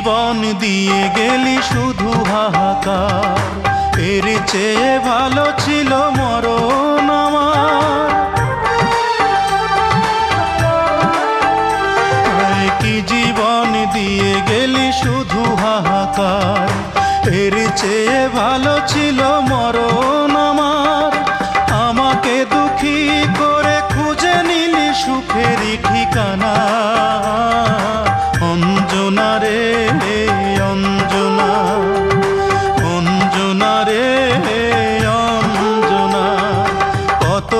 জীবন দিয়ে গেলি শুধু হাহাকার। এর চেয়ে ভালো ছিল মরণ আমার। কি জীবন দিয়ে গেলি শুধু হাহাকার। এর চেয়ে ভালো ছিল আমার। আমাকে দুঃখী করে খুঁজে নিলি সুখেরই ঠিকানা। অঞ্জনা রে